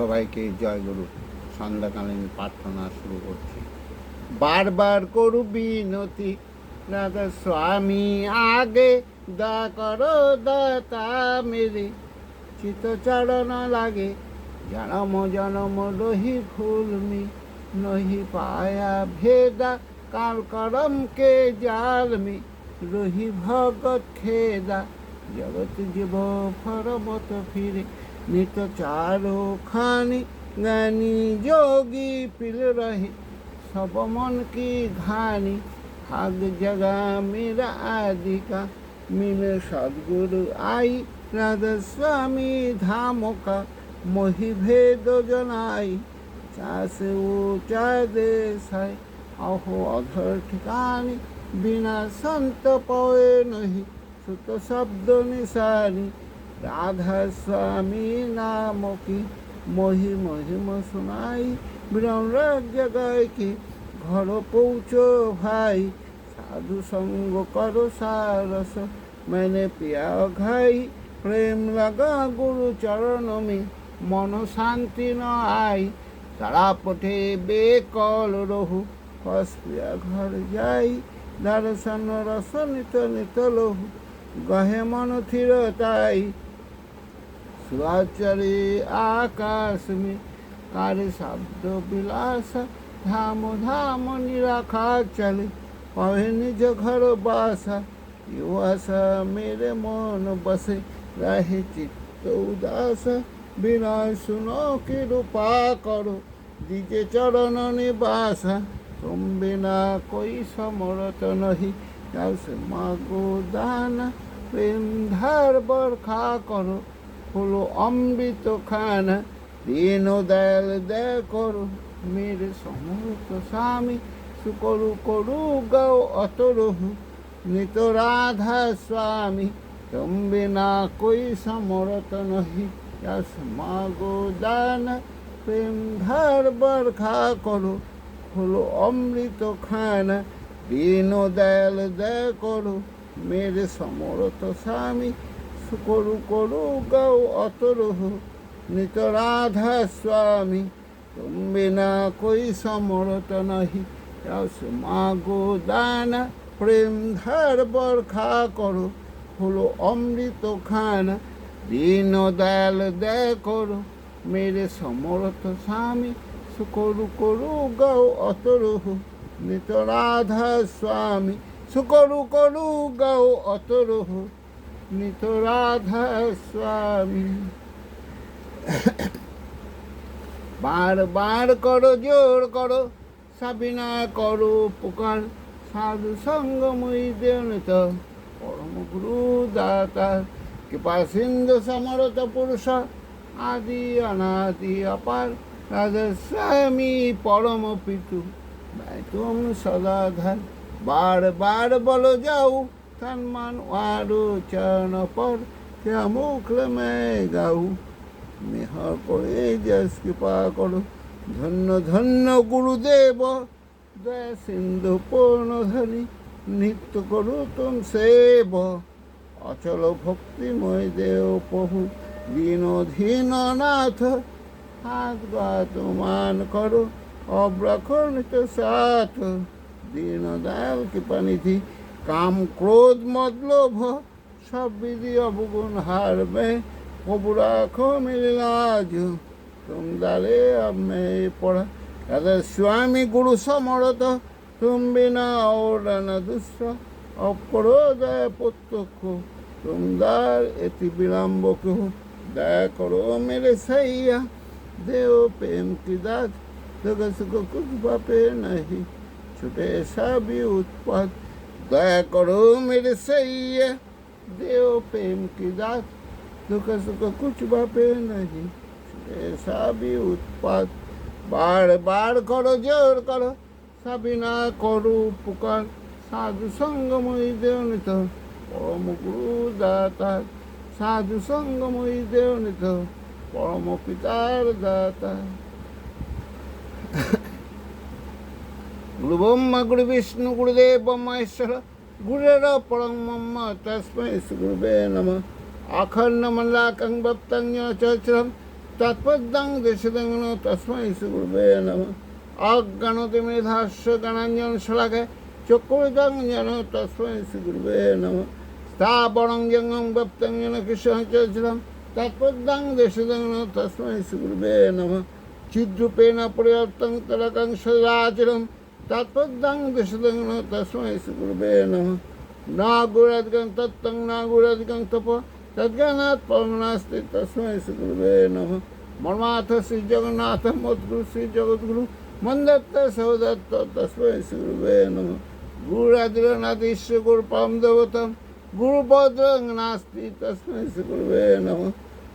সবাইকে জয় গুরু। সন্ধ্যাকালীন প্রার্থনা শুরু করছি। বারবার করু বিনতি, রাধা স্বামী, আগে দা করো দাতা মেরে। চিত চরণ লাগে, জনম জনম রহি ফুলমি নহি পায়া ভেদা কাল করম কে জালমি। রহি ভগত খেদা জগত জীব ফরমত ফিরে। নিত চারো খানি জ্ঞানী যোগী পিল রহে, সব মন কি ঘানি। ভাগ জগা মেরা আদিকা, মিল সদ্গুরু আই, রাধা স্বামী ধামকা, মহি ভেদ জনাই। চাষে ও চাঁদে সাই অহো অধর ঠিকানি, বিনা সন্ত পয়ে নহি, সুত শব্দ নিশানি। রাধা স্বামী নাম কি মহি মহিম শোনাই বিনম্রাজ্য গায়কে, ঘর পৌঁছ ভাই, সাধু সঙ্গ কর সারস, মেনে পিয়া ঘাই, প্রেম লাগা গুরু চরণমি, মন শান্তি ন আই, তারা পঠে বেকল রহু হসপিয়া ঘর যাই, দর্শন রস নিত নিত লহু, গহে মন থির তাই ଶୁଆଚରି ଆକାଶମୀ କାରେ ଶବ୍ଦ ବିଳାସ ଧାମ ଧାମ ନିରାଖା ଚାଲି କହେ ନିଜ ଘର ବାସା ୟୁଆସ ମେରେ ମନ ବସେ ରହେ ଚିତ୍ତ ଉଦାସ ବିନା ଶୁନ କି ରୂପା କର ଦିଜେ ଚରଣ ନିବାସ ତୁମ ବିନା କୋଇ ସମରତ ନହି ଯାଉ ସେ ମାଗୋ ଦାନ ପ୍ରେମ ଧାର ବର୍ଖା କର হলো অমৃত খানা। দিন দয়াল দয়া করো, মেরে সমর্থ স্বামী সুকরু করু গৌ অতরহু নিত রাধা স্বামী, তুমি না কই সমরত নহি। যস মাগো দান, প্রেম ধার বরখা করো। হলো অমৃত খানা, দিন দয়াল দয়া করো, মেরে সমরথ স্বামী করু করু গৌ অতরহু। নিত রাধা স্বামী, তুমি না কই সমরত নাহি। মাগো দানা, প্রেম ধার বরখা করো। হলো অমৃত খানা, দীন দয়াল দয় করো। মেরে সমরথ স্বামী, সুকরু করু গৌ অতরহু। নিত রাধা স্বামী, সুকরু করু গৌ অতরহু। নিত রাধা স্বামী। বার বার করো, জোর করো, সাবিনা করো পুকার সাধু সঙ্গ মই দেনিত পরম গুরু দাতা, কৃপা সিন্ধু সমরত পুরুষ, আদি অনাদি অপার রাধা স্বামী পরম পিতু। তুম সদাধার, বার বার বলো যাও সম্মান আরও চরণ পর কে মুখ মে গাও মেহ করে যশ কৃপা করো ধন্য ধন্য গুরুদেব দয়া সিন্ধু পূর্ণ ধনী নিত্য করু তুম সেব অচল ভক্তিময় দেব প্রভু দীন ধীন নাথ হাত গাত মান করো অব্রখনিত সাথ দীন দয়াল কৃপানিধি কাম ক্রোধ মতলব, সব বিধি অবগুণ হারবে কবু রাখো মিলিলাজ তুমদারে আমি পড়া। তাদের স্বামী গুরু সমরত, তুমি না ওরানা দুষ্ট অপরোদয় প্রত্যক্ষ তুমদার এটি বিলম্ব কেহ। দয়া করো মেরে সাইয়া দেও প্রেম কি দাগ? সুখ সুখ বাপে নাহি। ছুটে সাবি উৎপাদ दया करो मेरे सैया। देव प्रेम की दात दुख सुख कुछ बापे नहीं। ऐसा भी उत्पाद बार बार करो, ज़ोर करो। सभी ना करो पुकार साधु संगमय देवनित परम गुरु दाता साधु संगमय देवनित परम पितार दाता। গুরু ব্রহ্মা গুরু বিষ্ণু গুরুদেব মহেশ্বর গুরুর পরম মম্ম তস্মৈ গুরুবে নম আখণ্ড ভক্তং চরিত্রম তৎপদাং দেশদাং তস্মৈ শ্রীগুরুবে নম অজ্ঞানতে মেধাস্য জ্ঞানাঞ্জন শলাকে চক্রদাং যেন তস্মৈ শ্রীগুরুবে নম স্থাবরং জঙ্গম বপ্তং যেন কৃষ্ণ চলছিলাম তৎপদাং দেশদাং তস্মৈ শ্রীগুরুবে নম চিদ্রূপেণ পরিবর্তং তলকং সদাচরম तात्त्वज्ञानदशदं न तस्मै गुरुवे नमः नागुरादिकं तत्तं नागुरादिकं तप तद्ज्ञानात् पवनास्ति तस्मै गुरुवे नमः मन्माथ श्रीजगन्नाथ मद्गुरु श्रीजगद्गुरु मन्दत्त सवदत्त तस्मै गुरुवे नमः गुरुरादिरनादिश्च गुरुपां देवतं गुरुपदं नास्ति तस्मै गुरुवे नमः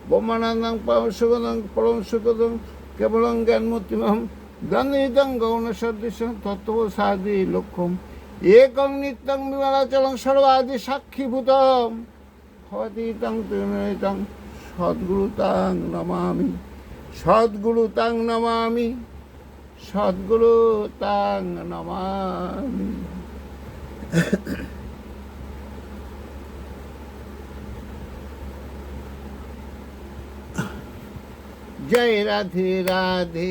ब्रह्मानन्दं परं सुगदं परं सुगदं केवलं ज्ञानमूर्तिमहं গণিতং গৌণসদৃশং তত্ত্বসাদি লক্ষ্যম। একং নিত্যং বিমলাচলং সর্বাদি সাক্ষীভূতম। হতীতং তৃণীতং সদ্গুরু নমামি। সদ্গুরু নমামি। সদ্গুরু নমামি। জয় রাধে রাধে।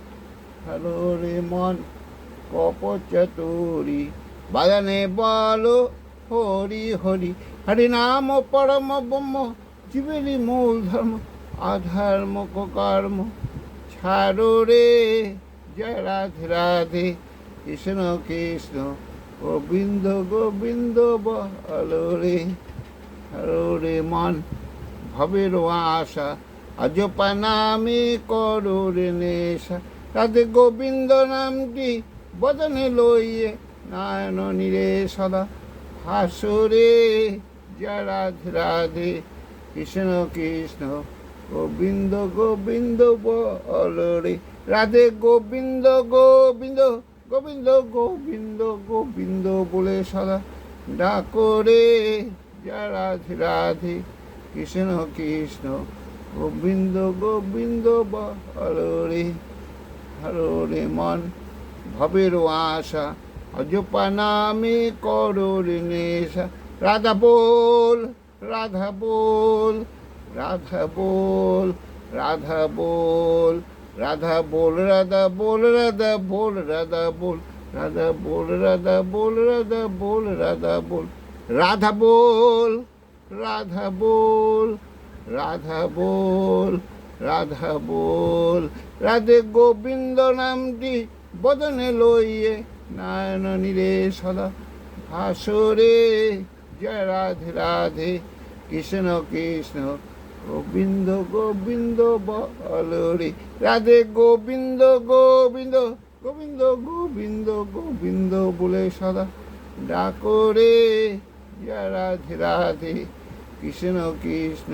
রে মন কপচতুরি, বাজানে বলো হরি হরি। হরি নাম পরম ব্রহ্ম, জীবেরই মূল ধর্ম আধর্ম কর্ম। ছাড়ো রে জয় রাধে রাধে, কৃষ্ণ কৃষ্ণ, গোবিন্দ গোবিন্দ বলো রে। হরো রে মন ভবের আশা আজ পানামি করো রে নেশা। রাধে গোবিন্দ নামটি বদনে লইয়ে নারায়ণ নীরে সদা হাসরে রাধে রাধে। কৃষ্ণ কৃষ্ণ গোবিন্দ গোবিন্দ বল রে। রাধে গোবিন্দ গোবিন্দ গোবিন্দ গোবিন্দ গোবিন্দ বলে সদা ডাকরে রাধে রাধে। কৃষ্ণ কৃষ্ণ গোবিন্দ গোবিন্দ বল রে। হরো রে মন ভবের আশা অজপা নামে করো রে নেশা রাধা বল রাধা বল রাধা বল রাধা বল রাধা বল রাধা বল রাধা বল রাধা বল রাধা বল রাধা বল রাধা বল রাধা বল রাধা বল রাধা বল রাধা বল রাধা বল, রাধে গোবিন্দ নামটি বদনে লইয়ে নারায়ণ নীরে সদা ভাসরে জয় রাধে রাধে, কৃষ্ণ কৃষ্ণ, গোবিন্দ গোবিন্দ বল রে। রাধে গোবিন্দ গোবিন্দ গোবিন্দ গোবিন্দ গোবিন্দ বলে সদা ডাকরে রাধে রাধে, কৃষ্ণ কৃষ্ণ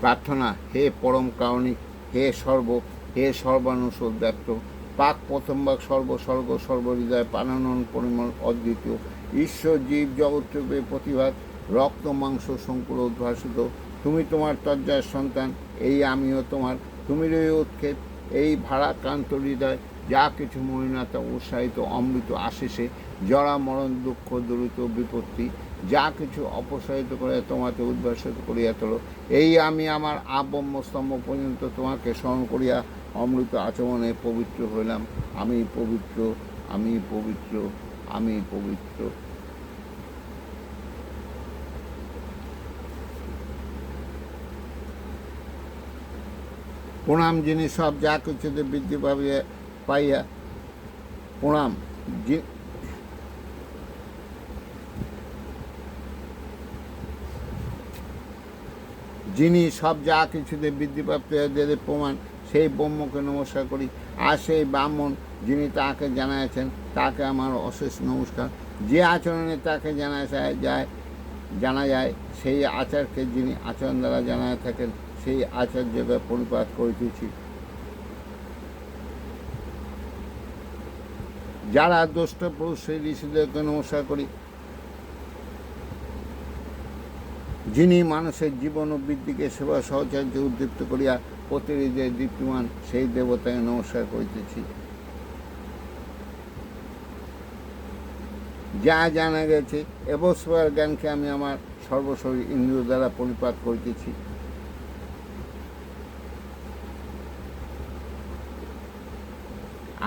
প্রার্থনা, হে পরম কারণিক, হে সর্ব, হে সর্বানুষদ ব্যক্ত, পাক প্রথমবার সর্বস্বর্গ সর্বহৃদয় পানানন পরিমল, অদ্বিতীয়, ঈশ্বর, জীব জগৎরূপে প্রতিভাত, রক্ত, মাংস, শঙ্কুর উদ্ভাসিত, তুমি তোমার তজ্জার সন্তান, এই আমিও তোমার, তুমি রয়ে উৎক্ষেপ, এই ভাড়াক্রান্ত হৃদয়, যা কিছু মলিনতা উৎসাহিত অমৃত আশেষে জরা মরণ দুঃখ দরিত বিপত্তি যা কিছু অপসারিত করে তোমাকে উদ্ভাসিত করিয়া তোল। এই আমি আমার আবম্য স্তম্ভ পর্যন্ত তোমাকে স্মরণ করিয়া অমৃত আচমনে পবিত্র হইলাম। আমি পবিত্র আমি পবিত্র আমি পবিত্র। প্রণাম, যিনি সব যা কিছুতে বৃদ্ধি পাইয়া পাইয়া, প্রণাম যিনি সব যা কিছুতে বৃদ্ধিপ্রাপ্ত যাদের প্রমাণ, সেই ব্রহ্মকে নমস্কার করি। আর সেই ব্রাহ্মণ যিনি তাকে জানাইছেন তাকে আমার অশেষ নমস্কার। যে আচরণে তাকে জানা যায় জানা যায়, সেই আচারকে যিনি আচরণ দ্বারা জানায় থাকেন, সেই আচার্যকে পরিপাত করিতেছি। যারা দুষ্ট পুরুষ, সেই ঋষিদেরকে নমস্কার করি। যিনি মানুষের জীবন ও বৃদ্ধিকে, সেবা সহচর্য উদ্দীপ্ত করিয়া প্রতিনিধি দীপ্তিমান, সেই দেবতাকে নমস্কার করিতেছি। যা জানা গেছে এবস্বর জ্ঞানকে আমি আমার সর্বশরীর ইন্দ্রিয় দ্বারা পরিপাত করিতেছি।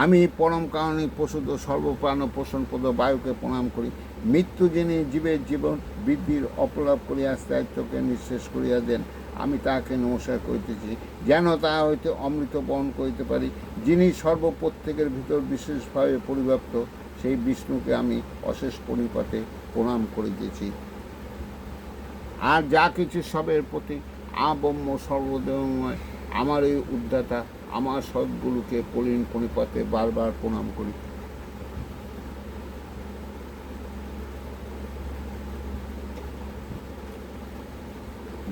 আমি পরম কারণে পশুদ সর্বপ্রাণ পোষণপদ বায়ুকে প্রণাম করি। মৃত্যু যিনি জীবের জীবন বৃদ্ধির অপলাপ করিয়া স্থায়িত্বকে নিঃশেষ করিয়া দেন, আমি তাহাকে নমস্কার করিতেছি, যেন তাহা হইতে অমৃত বহন করিতে পারি। যিনি সর্বপ্রত্যেকের ভিতর বিশেষভাবে পরিব্যাপ্ত, সেই বিষ্ণুকে আমি অশেষ পরিপাতে প্রণাম করিতেছি। আর যা কিছু সবের প্রতি আবম্য সর্বদেবময় আমার এই উদ্দাতা আমার সদ্গুরুকে পলিন পরিপাতে বারবার প্রণাম করি।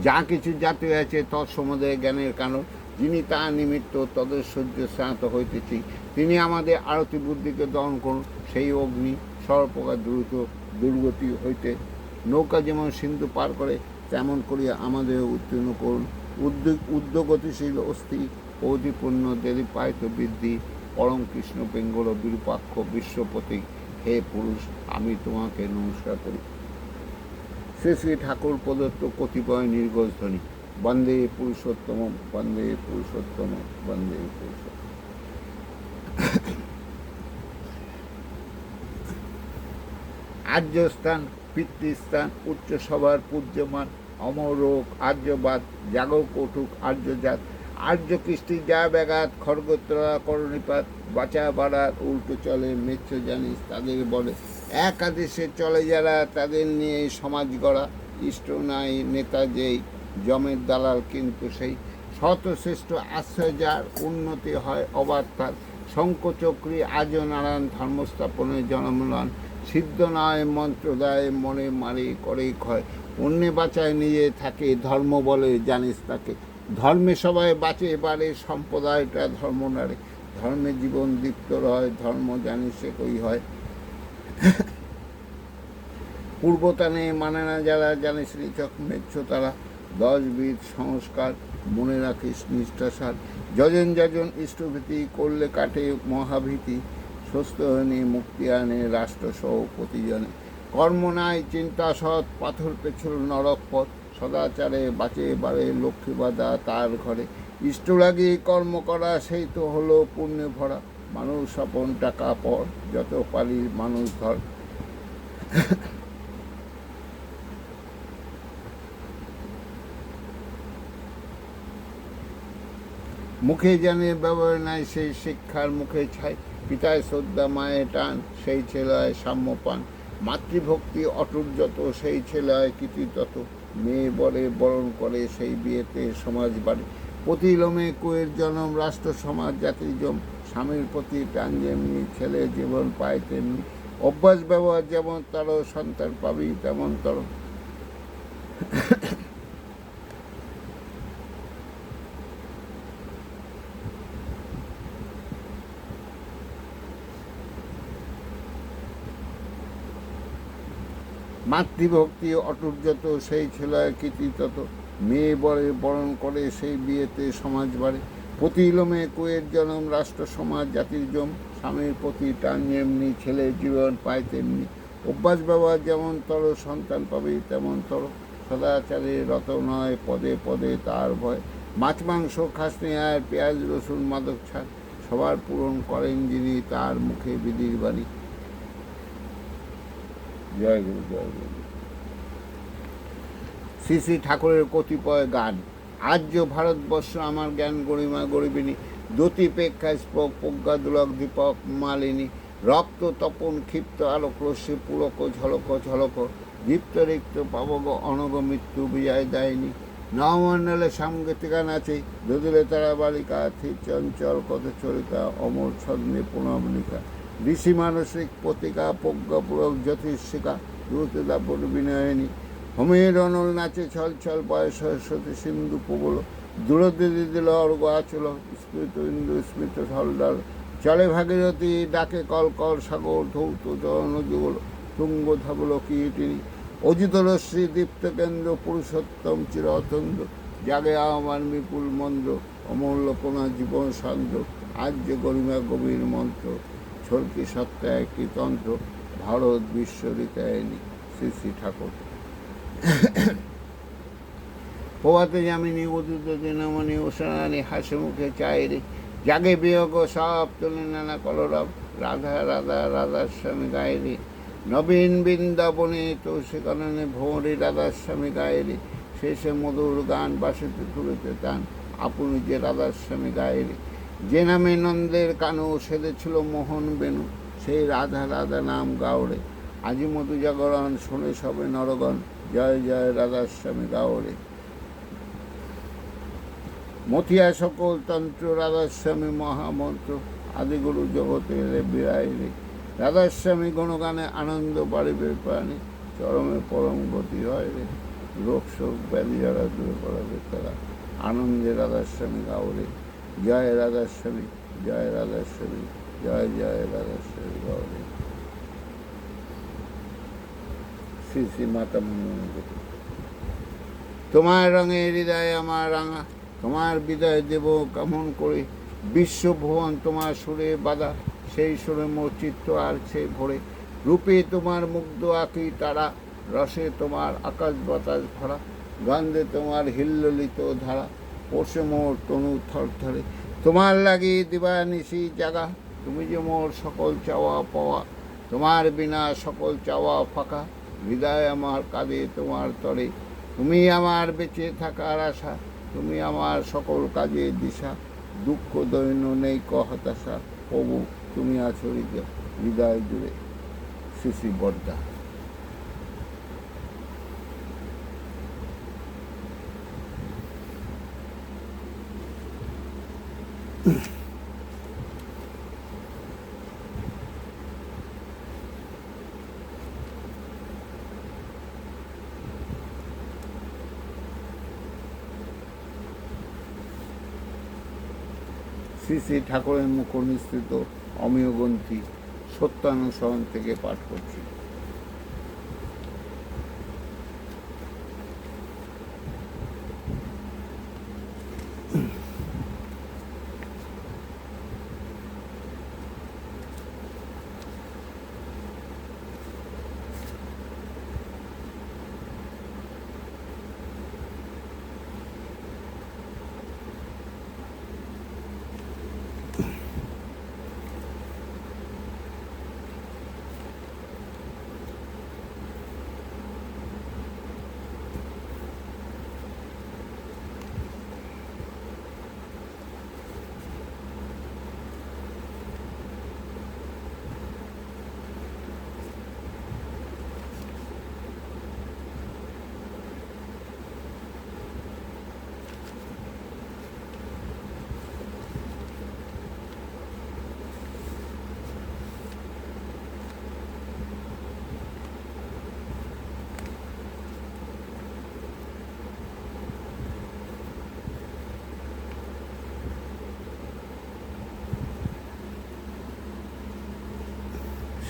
যা কিছু জাতি আছে তৎসমুদয় জ্ঞানের কারণ যিনি তা নিমিত্ত তদের সহ্য স্নাত হইতেছি। তিনি আমাদের আরতি বুদ্ধিকে দহন করুন। সেই অগ্নি সর্বপ্রকার দ্রুত দুর্গতি হইতে নৌকা যেমন সিন্ধু পার করে, তেমন করিয়া আমাদের উত্তীর্ণ করুন। উদ্যোগ, উদ্যোগতিশীল অস্থি অধিপূর্ণ দেদীপায়িত বৃদ্ধি, পরম কৃষ্ণ বেঙ্গল বিরূপাক্ষ বিশ্বপতি হে পুরুষ, আমি তোমাকে নমস্কার করি। শ্রী শ্রী ঠাকুর প্রদত্ত কতিপয় নির্গোষ ধ্বনি বন্দে পুরুষোত্তম বন্দে পুরুষোত্তম বন্দে পুরুষোত্তম আর্যস্থান, পিতৃস্থান উচ্চ সভার পূজ্যমান অমরোগ আর্যবাদ জাগক কটুক আর্যজাত আর্য কৃষ্টি যা ব্যাঘাত, খড়গোত্রা, করণিপাত, বাঁচা বাড়ার, উল্টো চলে মেচ্ছ জানিস তাদের বলে। এক আদেশে চলে যারা, তাদের নিয়ে সমাজ গড়া। ইষ্ট নাই, নেতা যেই, জমের দালাল কিন্তু সেই। শতশ্রেষ্ঠ আশ্রয় যার, উন্নতি হয় অবাধ তার। শঙ্কচক্রী আজ নারায়ণ ধর্মস্থাপনের জনমলান। সিদ্ধ নয় মন্ত্রদায়, মনে মারে করে ক্ষয়। অন্যে বাঁচায় নিজে থাকে, ধর্ম বলে জানিস তাকে। ধর্মে সবাই বাঁচে এবারে সম্প্রদায়টা ধর্ম নারে ধর্মে জীবন দীপ্ত রয়, ধর্ম জানিস সে কই হয়। পূর্বতানে মানে না যারা জানিস নিচক মেচ্ছ তারা। দশ বিধ সংস্কার, মনে রাখিস নিষ্ঠাসার। যজন যজন ইষ্টভীতি করলে কাটে মহাভীতি। সুস্থ হয়নি মুক্তি আনে রাষ্ট্রসহ প্রতিজনে। কর্ম নাই, চিন্তা সৎ, পাথর পেছল নরক পথ। সদাচারে বাঁচে বাড়ে লক্ষ্মী বাদা তার ঘরে। ইষ্ট লাগিয়ে কর্ম করা, সেই তো হলো পুণ্যে ভরা। মানুষ স্বপন টাকা পর যত পারি মানুষ ধর। মুখে জানে ব্যবহার নাই সেই শিক্ষার মুখে ছাই। পিতায় শ্রদ্ধা মায়ে টান, সেই ছেলায় সাম্য পান। মাতৃভক্তি অটুট যত, সেই ছেলায় কৃতি তত। মেয়ে বলে বরণ করে সেই বিয়েতে সমাজ বাড়ে। প্রতি লোমে কুয়ের জনম, রাষ্ট্র, সমাজ, জাতির জম। স্বামীর প্রতি টান যেমনি ছেলে জীবন পায়, তেমনি অভ্যাস, ব্যবহার যেমন তার সন্তান পাবি, তেমন তর মাতৃভক্তি অটুট যত, সেই ছেলায় কীর্তি তত। মেয়ে বরে বরণ করে, সেই বিয়েতে সমাজ বাড়ে। প্রতি লোমে কুয়ের জনম, রাষ্ট্র, সমাজ, জাতির জম, স্বামীর প্রতি টান যেমনি ছেলের জীবন পায় তেমনি। অভ্যাস, ব্যবহার যেমন তর, সন্তান পাবে তেমন তর। সদাচারে রত নয়, পদে পদে তার ভয়। মাছ, মাংস খাসনি আর পেঁয়াজ, রসুন, মাদক ছাড়। সবার পূরণ করেন যিনি তার মুখে বিধির বাণী। জয় গুরু জয় গুরু। শ্রী শ্রী ঠাকুরের কতিপয় গান। আর্য ভারতবর্ষ আমার জ্ঞান গরিমা গরিবিনী দ্যুতি প্রেক্ষা স্পক প্রজ্ঞা দুলক দীপক মালিনী, রক্ত তপন ক্ষিপ্ত আলোক রশ্মি পুলক ঝলক ঝলক দীপ্ত রিক্ত পাবগ অনগ মৃত্যু বিজয় দায়নি। নবমণ্ডলে সামগতিকা নাচে দোদলে তারা বালিকা চঞ্চল কত চরিতা, অমর ছন্নে পুনমলিকা ঋষি মানসিক পতিকা প্রজ্ঞাপূরক জ্যোতিষিকা দ্রুতদাপন বিনয়নী। হোমের অনল নাচে ছল ছল বয়স সরস্বতী সিন্ধু প্রবল দূরদিদি দিল অর্গ আচল, স্মৃত ইন্দু, স্মৃত ঢলডল চলে ভাগীরথী, ডাকে কল কল সাগর, ধৌত জন যুগল, তুঙ্গ ধাবল কীটিনী অজিত রশ্মি, দীপ্ত কেন্দ্র, পুরুষোত্তম চিরতন্দ্র জাগে আমার বিপুল মন্দ্র অমূল্য কোনা জীবন সান্দ্র আর্য গরিমা গভীর মন্ত্র, ছলকি সত্তা একটি তন্ত্র? ভারত বিশ্বরিতায়নী শ্রী শ্রী ঠাকুর। প্রভাতে যামিনী উদিত দিনমণি উষানি হাসি মুখে চাইরে জাগে বিয়োগ সব তুলে নানা কলরব। রাধা রাধা, রাধার স্বামী গায়রে। নবীন বৃন্দাবনে তুলসী কাননে ভোরে রাধার স্বামী গায়রে। শেষে মধুর গান বাসিতে তুলেতে টান আপনি যে রাধার স্বামী গায়রে। যে নামে নন্দের কানু সেদেছিল মোহন বেনু সেই রাধা রাধা নাম গাওরে। আজি মধু জাগরণ, শুনে সবে নরগণ। জয় জয় রাধার স্বামী গাওরে। মথিয়া সকল তন্ত্র রাধাস্বামী মহামন্ত্র, আদিগুরু জগতে এলে বিরাইলে। রাধাস্বামী গণগানে আনন্দ বাড়িবে প্রাণী, চরমে পরম গতি হয় রে। রোগ শোক ব্যাধি যারা দূরে করাবে তারা। আনন্দে রাধাস্বামী গাওরে। জয় রাধাস্বামী জয় রাধাস্বামী জয় জয় রাধাস্বামী গাওরে। শ্রী শ্রী মাতা মনোনন্দ তোমার রঙে হৃদয় আমার রাঙা, তোমার বিদায় দেব কেমন করে বিশ্বভুবন তোমার সুরে বাধা, সেই সুরে মোর চিত্ত আর সে ভরে। রূপে তোমার মুগ্ধ আঁকি তারা, রসে তোমার আকাশ বাতাস ভরা, গন্ধে তোমার হিল্লিত ধারা, পোষে মোর তনু থরথরে। তোমার লাগি দিবানিশি জাগা, তুমি যে মোর সকল চাওয়া পাওয়া, তোমার বিনা সকল চাওয়া ফাঁকা হৃদয় আমার কাঁদে তোমার তরে। তুমি আমার বেঁচে থাকার আশা, তুমি আমার সকল কাজের দিশা। দুঃখ, দৈন্য নেই ক হতাশা, প্রভু তুমি আছো হৃদয় জুড়ে। শিশি বর্দা। শ্রী শ্রী ঠাকুরের মুখ অনুষ্ঠিত অমীয় গ্রন্থি সত্যানুসরণ থেকে পাঠ করছি।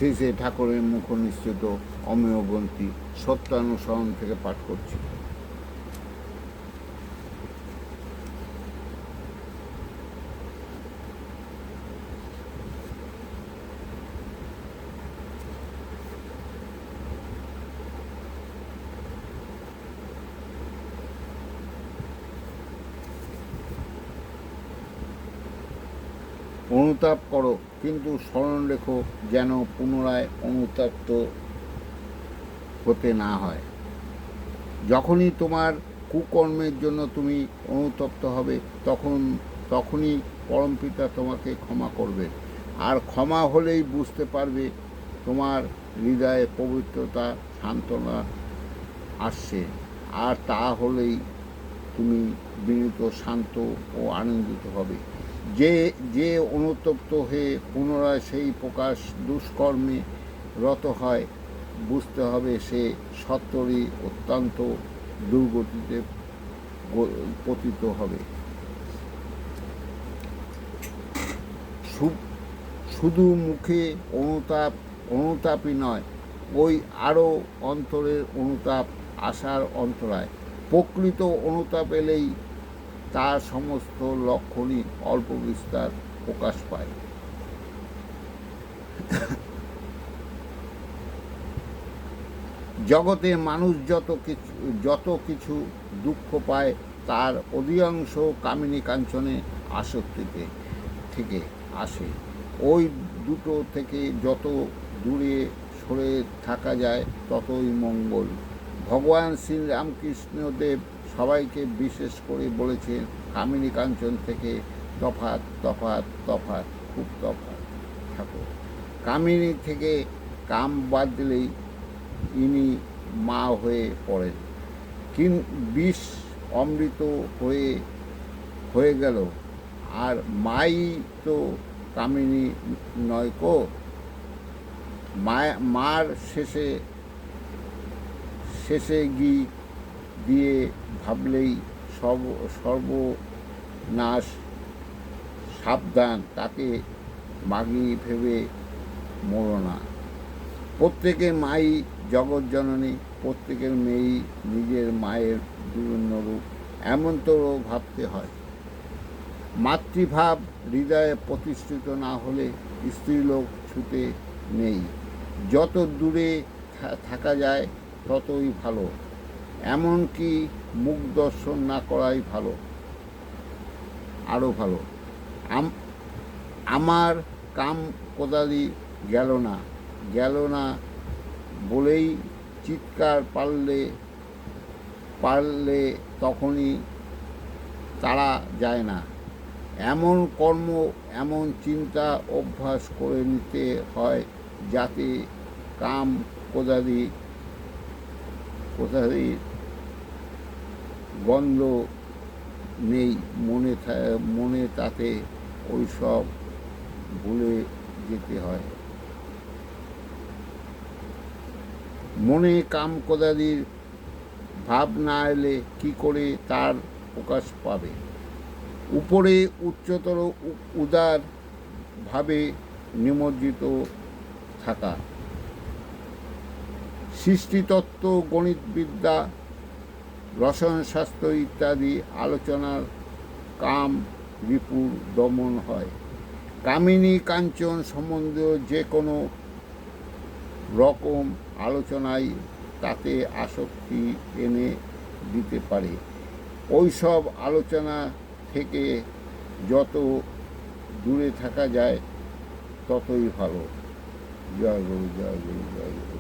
শ্রী শ্রী ঠাকুরের মুখ নিশ্চিত অমেয় গ্রন্থি সত্যানুসরণ থেকে পাঠ করছি। অনুতাপ করো। কিন্তু স্মরণ রেখো যেন পুনরায় অনুতপ্ত হতে না হয়। যখনই তোমার কুকর্মের জন্য তুমি অনুতপ্ত হবে, তখন, তখনই পরমপিতা তোমাকে ক্ষমা করবে। আর ক্ষমা হলেই বুঝতে পারবে তোমার হৃদয়ে পবিত্রতা, সান্ত্বনা আসছে। আর তা হলেই তুমি বিনীত, শান্ত ও আনন্দিত হবে। যে যে অনুতপ্ত হয়ে পুনরায় সেই প্রকাশ দুষ্কর্মে রত হয়, বুঝতে হবে সে সত্তরই অত্যন্ত দুর্গতিতে পতিত হবে। শুধু মুখে অনুতাপ, অনুতাপই নয়, ওই আরও অন্তরের অনুতাপ আসার অন্তরায়। প্রকৃত অনুতাপ এলেই তার সমস্ত লক্ষণই অল্প বিস্তার প্রকাশ পায়। জগতে মানুষ যত কিছু যত কিছু দুঃখ পায়, তার অধিকাংশ কামিনী কাঞ্চনে আসক্তিতে থেকে আসে। ওই দুটো থেকে যত দূরে সরে থাকা যায়, ততই মঙ্গল। ভগবান শ্রী রামকৃষ্ণদেব সবাইকে বিশেষ করে বলেছেন কামিনী কাঞ্চন থেকে তফাত তফাত তফাত খুব তফাত থাকো কামিনী থেকে কাম বাদ দিলেই ইনি মা হয়ে পড়েন। কিন, বিষ অমৃত হয়ে হয়ে গেল। আর মাই তো কামিনী নয় কো? মার শেষে শেষে গি দিয়ে ভাবলেই সর্ব, সর্বনাশ, সাবধান, তাকে মাগি ভেবে মরো না। প্রত্যেকের মাই জগৎ জননী, প্রত্যেকের মেয়েই নিজের মায়ের বিভিন্ন রূপ এমন তো ভাবতে হয়। মাতৃভাব হৃদয়ে প্রতিষ্ঠিত না হলে স্ত্রীলোক ছুতে নেই। যত দূরে থাকা যায় ততই ভালো। এমনকি মুখ দর্শন না করাই ভালো আরও ভালো। আম- আমার কাম কোদালি গেল না গেল না বলেই চিৎকার পারলে পারলে তখনই তারা যায় না। এমন কর্ম, এমন চিন্তা অভ্যাস করে নিতে হয় যাতে কাম কোদালি কোদালির গন্ধ নেই, মনে মনে তাতে ওইসব ভুলে যেতে হয়। মনে কাম কোদালির ভাব না এলে কি করে তার প্রকাশ পাবে? উপরে উচ্চতর উদার ভাবে নিমজ্জিত থাকা। সৃষ্টিতত্ত্ব গণিতবিদ্যা রসায়নশাস্ত্র ইত্যাদি আলোচনার কাম রিপুর দমন হয়। কামিনী কাঞ্চন সম্বন্ধীয় যে কোনো রকম আলোচনায় তাতে আসক্তি এনে দিতে পারে। ওইসব আলোচনা থেকে যত দূরে থাকা যায়, ততই ভালো। জয় গুরু জয় গুরু জয় গুরু।